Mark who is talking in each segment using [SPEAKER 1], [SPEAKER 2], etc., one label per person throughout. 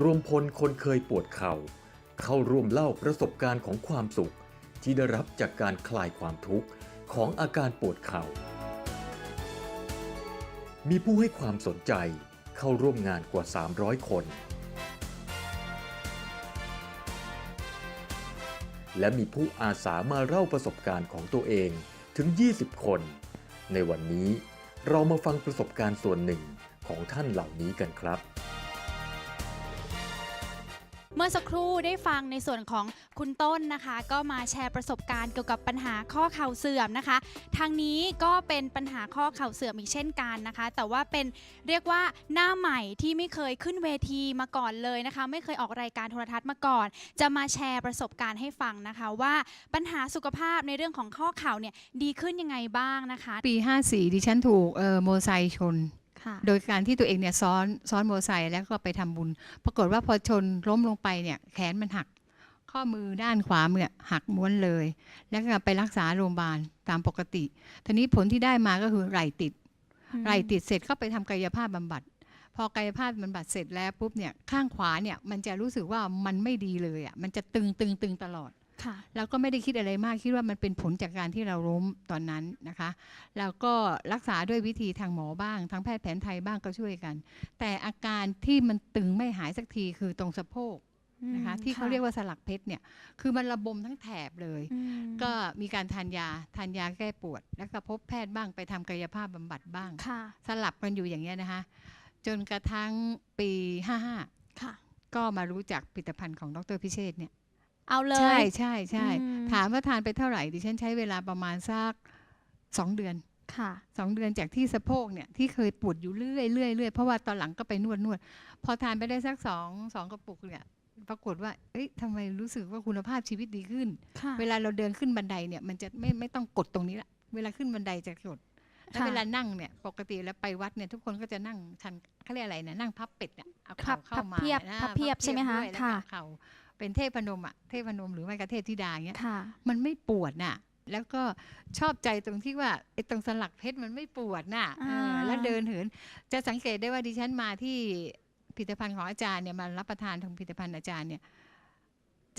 [SPEAKER 1] รวมพลคนเคยปวดเข่า เข้าร่วมเล่าประสบการณ์ของความสุข ที่ได้รับจากการคลายความทุกข์ของอาการปวดเข่า มีผู้ให้ความสนใจเข้าร่วมงานกว่า 300 คนและมีผู้อาสามาเล่าประสบการณ์ของตัวเองถึง 20 คน ในวันนี้เรามาฟังประสบการณ์ส่วนหนึ่ง ของท่านเหล่านี้กันครับ
[SPEAKER 2] เมื่อสักครู่ได้ฟังในส่วนของคุณต้นนะคะ ก็มาแชร์ประสบการณ์เกี่ยวกับปัญหาข้อเข่าเสื่อมนะคะ ทางนี้ก็เป็นปัญหาข้อเข่าเสื่อมอีกเช่นกันนะคะ แต่ว่าเป็นเรียกว่าหน้าใหม่ที่ไม่เคยขึ้นเวทีมาก่อนเลยนะคะ ไม่เคยออกรายการโทรทัศน์มาก่อน จะมาแชร์ประสบการณ์ให้ฟังนะคะ ว่าปัญหาสุขภาพในเรื่องของข้อเข่าเนี่ยดีขึ้นยังไงบ้างนะคะ
[SPEAKER 3] ปี 54 ดิฉันถูกเอ่อโมอไซค์ชน
[SPEAKER 2] ค่ะ
[SPEAKER 3] โดยการที่ตัวเองเนี่ยซ้อนซ้อนโมอไซค์แล้วก็ไปทำบุญ ปรากฏว่าพอชนล้มลงไปเนี่ยแขนมันหัก ข้อมือด้านขวามือเนี่ยหักม้วนเลย แล้วก็ไปรักษาโรงพยาบาลตามปกติทีนี้ผลที่ได้มาก็คือไหล่ติดไหล่ติดเสร็จก็ไปทำกายภาพบำบัด พอกายภาพบำบัดเสร็จแล้วปุ๊บเนี่ยข้างขวาเนี่ยมันจะรู้สึกว่ามันไม่ดีเลยอะมันจะตึงตึงตึงตลอด
[SPEAKER 2] ค่ะ
[SPEAKER 3] แล้วก็ไม่ได้คิดอะไรมากคิดว่ามันเป็นผลจากการที่เราล้มตอนนั้นนะคะแล้วก็รักษาด้วยวิธีทางหมอบ้าง ทางแพทย์แผนไทยบ้างก็ช่วยกัน แต่อาการที่มันตึงไม่หายสักทีคือตรงสะโพกนะคะที่เขาเรียกว่าสลักเพชรเนี่ยคือมันระบมทั้งแถบเลย
[SPEAKER 2] อืม
[SPEAKER 3] ก็มีการทานยาทานยาแก้ปวด แล้วก็พบแพทย์บ้างไปทำกายภาพบำบัดบ้าง
[SPEAKER 2] ค่ะ
[SPEAKER 3] สลับกันอยู่อย่างเงี้ยนะคะ จนกระทั่งปี 55
[SPEAKER 2] ค่ะ
[SPEAKER 3] ก็มารู้จักผลิตภัณฑ์ของดรพิเชษฐ์เนี่ย
[SPEAKER 2] เอาเลย
[SPEAKER 3] ใช่ใช่ใช่
[SPEAKER 2] อืม
[SPEAKER 3] ถามว่าทานไปเท่าไหร่ดิฉันใช้เวลาประมาณสักสองเดือน
[SPEAKER 2] ค่ะ
[SPEAKER 3] สองเดือนจากที่สะโพกเนี่ยที่เคยปวดอยู่เรื่อยเรื่อยเรื่อยเพราะว่าตอนหลังก็ไปนวดนวด พอทานไปได้สักสองสองกระปุกเนี่ยปรากฏว่าเอ้ยทำไมรู้สึกว่าคุณภาพชีวิตดีขึ้น
[SPEAKER 2] ค่ะ
[SPEAKER 3] เวลาเราเดินขึ้นบันไดเนี่ยมันจะไม่ไม่ต้องกดตรงนี้ละเวลาขึ้นบันไดจะกดแล้ว
[SPEAKER 2] ค่ะ
[SPEAKER 3] เวลานั่งเนี่ยปกติแล้วไปวัดเนี่ยทุกคนก็จะนั่งชันเขาเรียกอะไรนะนั่งพับเป็ดอะเอา
[SPEAKER 2] พั
[SPEAKER 3] เข่า
[SPEAKER 2] บ
[SPEAKER 3] เข้ามา
[SPEAKER 2] พับเพียบ
[SPEAKER 3] นะ
[SPEAKER 2] พับเพียบใช่ไหมคะ
[SPEAKER 3] ด้วยแล้วก็
[SPEAKER 2] ค่ะ
[SPEAKER 3] เข่า เป็นเทพนมอะเทพนมหรือไม่ก็เทพธิดาเงี้ย
[SPEAKER 2] ค่ะ
[SPEAKER 3] มันไม่ปวดน่ะ แล้วก็ชอบใจตรงที่ว่าไอ้ตรงสลักเพชรมันไม่ปวดน่ะ
[SPEAKER 2] อ่า
[SPEAKER 3] เออแล้วเดินเหิน จะสังเกตได้ว่าดิฉันมาที่ผลิตภัณฑ์ของอาจารย์เนี่ยมารับประทานของผลิตภัณฑ์อาจารย์เนี่ย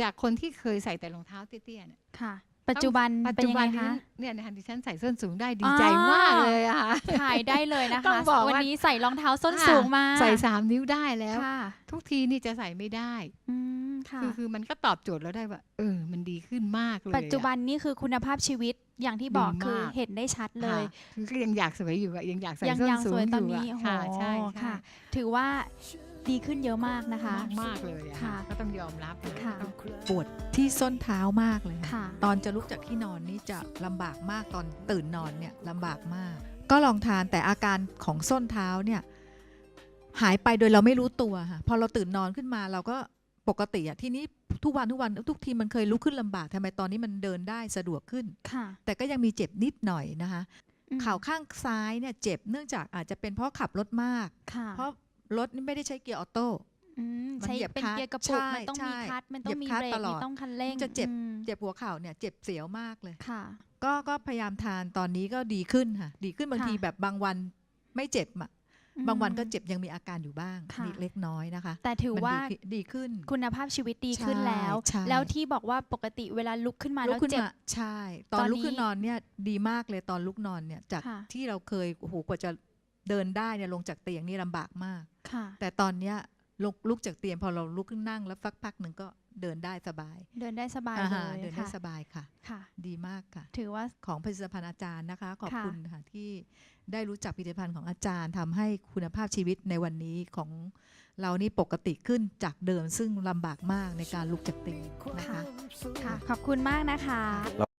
[SPEAKER 3] จากคนที่เคยใส่แต่รองเท้าเตี้ยๆเนี่ย
[SPEAKER 2] ค่ะ ปัจจุบัน
[SPEAKER 3] ปัจ
[SPEAKER 2] เป็น
[SPEAKER 3] จุ
[SPEAKER 2] ยัง
[SPEAKER 3] บั
[SPEAKER 2] ไง
[SPEAKER 3] นนี้
[SPEAKER 2] คะ
[SPEAKER 3] เนี่ยนะคะดิฉันใส่ส้นสูงได้ดี
[SPEAKER 2] อ่า
[SPEAKER 3] ใจมากเลยอะค่ะ
[SPEAKER 2] ถ่ายได้เลยนะ
[SPEAKER 3] ต้อ
[SPEAKER 2] คะ
[SPEAKER 3] งบอกว่า
[SPEAKER 2] วันนี้ใส่รองเท้าส้น
[SPEAKER 3] อ่า
[SPEAKER 2] สูงมา
[SPEAKER 3] ใส่สามนิ้วได้แล้ว
[SPEAKER 2] ค่ะ
[SPEAKER 3] ทุกทีนี่จะใส่ไม่ได้
[SPEAKER 2] อืมค่ะ
[SPEAKER 3] คือคือมันก็ตอบโจทย์แล้วได้ว่า เออ มันดีขึ้นมากเลยอะ
[SPEAKER 2] ปัจจุบันนี่คือคุณภาพชีวิตอย่างที่บอก
[SPEAKER 3] ดีมาก
[SPEAKER 2] คือเห็นได้ชัดเลย
[SPEAKER 3] ค่ะคือก็ยังอยากสวยอยู่อะยังอยากใส่
[SPEAKER 2] ยัง
[SPEAKER 3] ส้น
[SPEAKER 2] ยัง
[SPEAKER 3] สู
[SPEAKER 2] ส
[SPEAKER 3] ง
[SPEAKER 2] วย
[SPEAKER 3] อ
[SPEAKER 2] ตอน
[SPEAKER 3] ยู่
[SPEAKER 2] นี้
[SPEAKER 3] อะ
[SPEAKER 2] โอ้โห
[SPEAKER 3] ค่ะ ใช่
[SPEAKER 2] ค่ะ
[SPEAKER 3] ใช่
[SPEAKER 2] ถือว่า ดีขึ้นเยอะมากนะคะ
[SPEAKER 3] มากมากเลยอะ
[SPEAKER 2] ค่ะ
[SPEAKER 3] ก็ต้องยอมรับเลย
[SPEAKER 2] ค่ะ
[SPEAKER 3] ต้อง
[SPEAKER 4] ปวดที่ส้นเท้ามากเลยค่ะ
[SPEAKER 2] ค่ะ
[SPEAKER 4] ตอนจะลุกจากที่นอนนี่จะลำบากมากตอนตื่นนอนเนี่ยลำบากมาก ก็ลองทานแต่อาการของส้นเท้าเนี่ยหายไปโดยเราไม่รู้ตัวค่ะพอเราตื่นนอนขึ้นมาเราก็ปกติอะที่นี้ทุกวันทุกวันทุกทีมันเคยลุกขึ้นลำบากทำไมตอนนี้มันเดินได้สะดวกขึ้น
[SPEAKER 2] ค่ะ
[SPEAKER 4] แต่ก็ยังมีเจ็บนิดหน่อยนะคะ
[SPEAKER 2] อืม
[SPEAKER 4] เข่าข้างซ้ายเนี่ยเจ็บเนื่องจากอาจจะเป็นเพราะขับรถมาก
[SPEAKER 2] ค่ะ
[SPEAKER 4] เพราะ รถนี่ไม่ได้ใช้เกียร์ออโต้
[SPEAKER 2] อืม
[SPEAKER 4] มัน
[SPEAKER 2] ใช้
[SPEAKER 4] เหยียบ
[SPEAKER 2] เป็น
[SPEAKER 4] คลัตช์
[SPEAKER 2] เกียร์กระปุก
[SPEAKER 4] ใช่
[SPEAKER 2] มันต้องมี
[SPEAKER 4] ใช่
[SPEAKER 2] คลัตช์มันต้องมี
[SPEAKER 4] เหยียบคลัตช์
[SPEAKER 2] เบรก
[SPEAKER 4] ตลอด
[SPEAKER 2] มีต้องคันเร่ง
[SPEAKER 4] จะเจ็บ
[SPEAKER 2] อืม
[SPEAKER 4] เจ็บหัวเข่าเนี่ยเจ็บเสียวมากเลย
[SPEAKER 2] ค่ะ
[SPEAKER 4] ก็ก็พยายามทานตอนนี้ก็ดีขึ้นค่ะ ดีขึ้นบาง
[SPEAKER 2] ค่ะ
[SPEAKER 4] ทีแบบบางวันไม่เจ็บอะ
[SPEAKER 2] อืม
[SPEAKER 4] บางวันก็เจ็บยังมีอาการอยู่บ้าง
[SPEAKER 2] ค่ะ
[SPEAKER 4] นิดเล็กน้อยนะคะ
[SPEAKER 2] แต่ถือ
[SPEAKER 4] มัน
[SPEAKER 2] ว่า
[SPEAKER 4] ดีขึ้นดีขึ้น
[SPEAKER 2] คุณภาพชีวิตดีขึ้น
[SPEAKER 4] ใช่
[SPEAKER 2] แล้ว
[SPEAKER 4] ใช่
[SPEAKER 2] แล้วที่บอกว่าปกติเวลาลุกขึ้นมา
[SPEAKER 4] ลุ
[SPEAKER 2] แล้
[SPEAKER 4] ก
[SPEAKER 2] ว
[SPEAKER 4] ขึ้น
[SPEAKER 2] เจ็บ
[SPEAKER 4] มาใช่ ตอ
[SPEAKER 2] ตอนน
[SPEAKER 4] ลุกขึ้น
[SPEAKER 2] นี้
[SPEAKER 4] นอนเนี่ยดีมากเลยตอนลุกนอนเนี่ยจาก
[SPEAKER 2] ค่ะ
[SPEAKER 4] ที่เราเคยโอ้โหกว่าจะเดินได้เนี่ยลงจากเตียงนี่ลำบากมาก
[SPEAKER 2] ค่ะ
[SPEAKER 4] แต่ตอนเนี้ยลุกลุกจากเตียงพอเราลุกขึ้นนั่งแล้วสักพักหนึ่งก็เดินได้สบาย
[SPEAKER 2] เดินได้สบาย
[SPEAKER 4] อ่า
[SPEAKER 2] เล
[SPEAKER 4] ฮะ
[SPEAKER 2] ย
[SPEAKER 4] เดินได้
[SPEAKER 2] ค่ะ
[SPEAKER 4] สบายค่ะ
[SPEAKER 2] ค่ะ
[SPEAKER 4] ดีมากค่ะ
[SPEAKER 2] ถือว่า
[SPEAKER 4] ของผลิตภัณฑ์อาจารย์นะคะ ขอบ
[SPEAKER 2] ค่ะ
[SPEAKER 4] คุณค่ะที่ได้รู้จักผลิตภัณฑ์ของอาจารย์ทำให้คุณภาพชีวิตในวันนี้ของเรานี่ปกติขึ้นจากเดิมซึ่งลำบากมากในการลุกจากเตียงนะคะ
[SPEAKER 2] ค่ะ ขอบคุณมากนะคะ